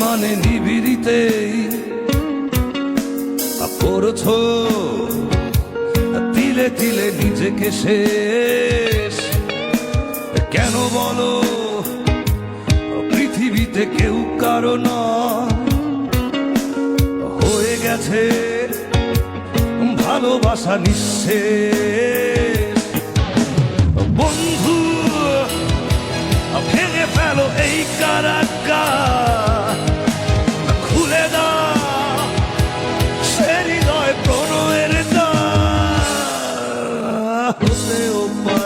মানে নিবিড়িতেই পড়ছ? তিলে তিলে নিজেকে শেষ। কেন বলো? পৃথিবীতে কেউ কারও নয়। হয়ে গেছে ভালোবাসা নিঃশেষ। বন্ধু, ভেঙে ফেলো এই কারাকা